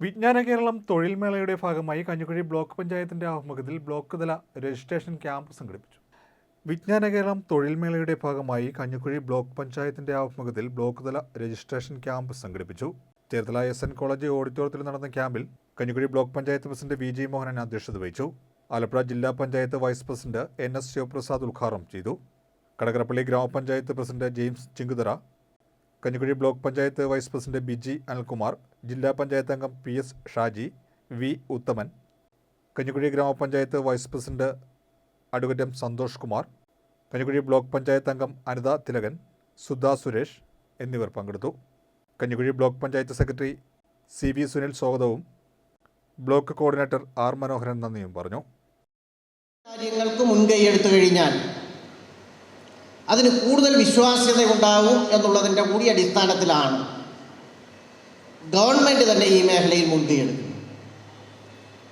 വിജ്ഞാന കേരളം തൊഴിൽ മേളയുടെ ഭാഗമായി കഞ്ഞിക്കുഴി ബ്ലോക്ക് പഞ്ചായത്തിന്റെ ആഭിമുഖ്യത്തിൽ ബ്ലോക്ക് തല രജിസ്ട്രേഷൻ ക്യാമ്പ് സംഘടിപ്പിച്ചു. വിജ്ഞാന കേരളം തൊഴിൽ മേളയുടെ ഭാഗമായി കഞ്ഞിക്കുഴി ബ്ലോക്ക് പഞ്ചായത്തിന്റെ ആഭിമുഖ്യത്തിൽ ബ്ലോക്ക് തല രജിസ്ട്രേഷൻ ക്യാമ്പ് സംഘടിപ്പിച്ചു. ചേർത്തല എസ് എൻ കോളേജ് ഓഡിറ്റോറിയത്തിൽ നടന്ന ക്യാമ്പിൽ Kanjikuzhi block panchayat president V G Mohanan അധ്യക്ഷത വഹിച്ചു. ആലപ്പുഴ ജില്ലാ panchayat vice president N S Sivaprasad ഉദ്ഘാടനം ചെയ്തു. കടകരപ്പള്ളി ഗ്രാമപഞ്ചായത്ത് president James Chinkuthara Kanjikuzhi block panchayat vice president Biji Anilkumar ജില്ലാ പഞ്ചായത്ത് അംഗം P S Shaji V Uthaman Kanjikuzhi ഗ്രാമപഞ്ചായത്ത് vice president advocate M Santhosh Kumar Kanjikuzhi block panchayat അംഗം അനിത തിലകൻ സുധാ സുരേഷ് എന്നിവർ പങ്കെടുത്തു. Kanjikuzhi block panchayat secretary C V Sunil സ്വാഗതവും block coordinator R മനോഹരൻ നന്ദിയും പറഞ്ഞു. കാര്യങ്ങൾക്ക് മുൻകൈയെടുത്തു കഴിഞ്ഞാൽ അതിന് കൂടുതൽ വിശ്വാസ്യത ഉണ്ടാവും എന്നുള്ളതിന്റെ കൂടി അടിസ്ഥാനത്തിലാണ് ഗവൺമെന്റ് തന്നെ ഈ മേഖലയിൽ മുൻകൈയെടുക്കുന്നത്.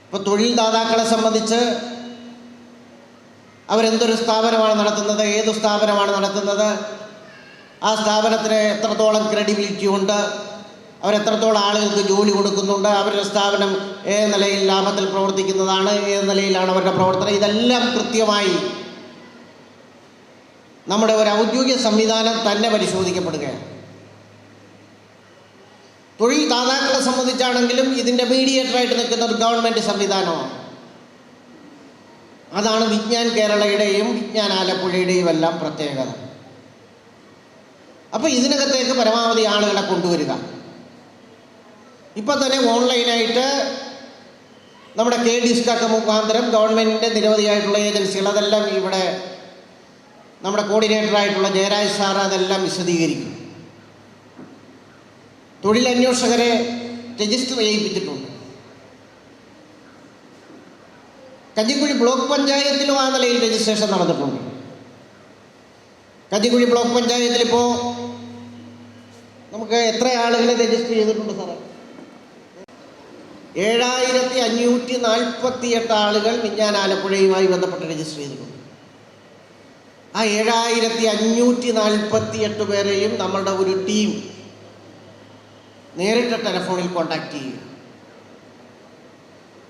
ഇപ്പോൾ തൊഴിൽ ദാതാക്കളെ സംബന്ധിച്ച് അവരെന്തൊരു സ്ഥാപനമാണ് നടത്തുന്നത് ഏത് സ്ഥാപനമാണ് നടത്തുന്നത് ആ സ്ഥാപനത്തിന് എത്രത്തോളം ക്രെഡിബിലിറ്റി ഉണ്ട് അവരെത്രത്തോളം ആളുകൾക്ക് ജോലി കൊടുക്കുന്നുണ്ട് അവരുടെ സ്ഥാപനം ഏത് നിലയിൽ ലാഭത്തിൽ പ്രവർത്തിക്കുന്നതാണ് ഏത് നിലയിലാണ് അവരുടെ പ്രവർത്തനം ഇതെല്ലാം കൃത്യമായി നമ്മുടെ ഒരു ഔദ്യോഗിക സംവിധാനം തന്നെ പരിശോധിക്കപ്പെടുകയാണ്. തൊഴിൽ ദാതാക്കളെ സംബന്ധിച്ചാണെങ്കിലും ഇതിന്റെ മീഡിയേറ്ററായിട്ട് നിൽക്കുന്ന ഒരു ഗവൺമെന്റ് സംവിധാനമാണ്. അതാണ് വിജ്ഞാൻ കേരളയുടെയും വിജ്ഞാൻ ആലപ്പുഴയുടെയും എല്ലാം പ്രത്യേകത. അപ്പോൾ ഇതിനകത്തേക്ക് പരമാവധി ആളുകളെ കൊണ്ടുവരിക. ഇപ്പം തന്നെ ഓൺലൈനായിട്ട് നമ്മുടെ കെ ഡിസ്കൊക്കെ മുഖാന്തരം ഗവൺമെന്റിന്റെ നിരവധിയായിട്ടുള്ള ഏജൻസികൾ അതെല്ലാം ഇവിടെ നമ്മുടെ കോർഡിനേറ്ററായിട്ടുള്ള ജയരാജ് സാർ അതെല്ലാം വിശദീകരിക്കും. തൊഴിലന്വേഷകരെ രജിസ്റ്റർ ചെയ്യിപ്പിച്ചിട്ടുണ്ട്. കഞ്ഞിക്കുഴി ബ്ലോക്ക് പഞ്ചായത്തിലും ആ നിലയിൽ രജിസ്ട്രേഷൻ നടന്നിട്ടുണ്ട്. കഞ്ഞിക്കുഴി ബ്ലോക്ക് പഞ്ചായത്തിൽ ഇപ്പോൾ നമുക്ക് എത്ര ആളുകളെ രജിസ്റ്റർ ചെയ്തിട്ടുണ്ട് സാറേ? ഏഴായിരത്തി അഞ്ഞൂറ്റി നാൽപ്പത്തി എട്ട് ആളുകൾ വിജ്ഞാന ആലപ്പുഴയുമായി ബന്ധപ്പെട്ട് രജിസ്റ്റർ ചെയ്തിട്ടുണ്ട്. ആ ഏഴായിരത്തി അഞ്ഞൂറ്റി നാൽപ്പത്തി എട്ട് പേരെയും നമ്മളുടെ ഒരു ടീം നേരിട്ട് ടെലഫോണിൽ കോണ്ടാക്ട് ചെയ്യുക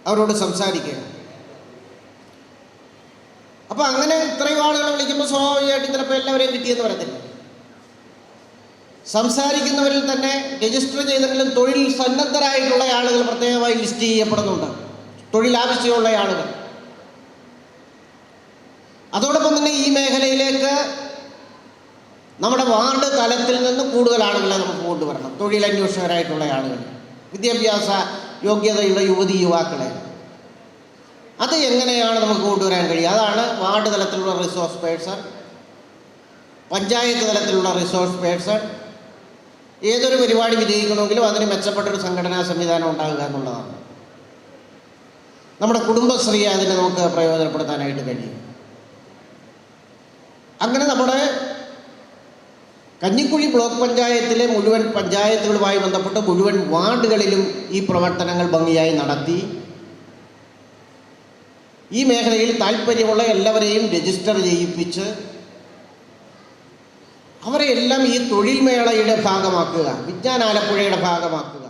അവരോട് സംസാരിക്കുക അപ്പോൾ അങ്ങനെ ഇത്രയും ആളുകളെ വിളിക്കുമ്പോൾ സ്വാഭാവികമായിട്ടും ചിലപ്പോൾ എല്ലാവരെയും കിട്ടിയെന്ന് പറയത്തില്ല സംസാരിക്കുന്നവരിൽ തന്നെ രജിസ്റ്റർ ചെയ്തെങ്കിലും തൊഴിൽ സന്നദ്ധരായിട്ടുള്ള ആളുകൾ പ്രത്യേകമായി ലിസ്റ്റ് ചെയ്യപ്പെടുന്നുണ്ട്. തൊഴിൽ ആവശ്യമുള്ള ആളുകൾ. അതോടൊപ്പം തന്നെ ഈ മേഖലയിലേക്ക് നമ്മുടെ വാർഡ് തലത്തിൽ നിന്ന് കൂടുതൽ ആളുകളെ നമുക്ക് കൊണ്ടുവരണം തൊഴിലന്വേഷകരായിട്ടുള്ള ആളുകൾ വിദ്യാഭ്യാസ യോഗ്യതയുള്ള യുവതി യുവാക്കളെ. അത് എങ്ങനെയാണ് നമുക്ക് കൊണ്ടുവരാൻ കഴിയുക? അതാണ് വാർഡ് തലത്തിലുള്ള റിസോഴ്സ് പേഴ്സൺ പഞ്ചായത്ത് തലത്തിലുള്ള റിസോഴ്സ് പേഴ്സൺ ഏതൊരു പരിപാടി വിജയിക്കണമെങ്കിലും അതിന് മെച്ചപ്പെട്ടൊരു സംഘടനാ സംവിധാനം ഉണ്ടാകുക എന്നുള്ളതാണ്. നമ്മുടെ കുടുംബശ്രീ അതിനെ നമുക്ക് പ്രയോജനപ്പെടുത്താനായിട്ട് കഴിയും. അങ്ങനെ നമ്മുടെ കഞ്ഞിക്കുഴി ബ്ലോക്ക് പഞ്ചായത്തിലെ മുഴുവൻ പഞ്ചായത്തുകളുമായി ബന്ധപ്പെട്ട് മുഴുവൻ വാർഡുകളിലും ഈ പ്രവർത്തനങ്ങൾ ഭംഗിയായി നടത്തി. ഈ മേഖലയിൽ താല്പര്യമുള്ള എല്ലാവരെയും രജിസ്റ്റർ ചെയ്യിപ്പിച്ച് അവരെ എല്ലാം ഈ തൊഴിൽ മേളയുടെ ഭാഗമാക്കുക വിജ്ഞാന ആലപ്പുഴയുടെ ഭാഗമാക്കുക.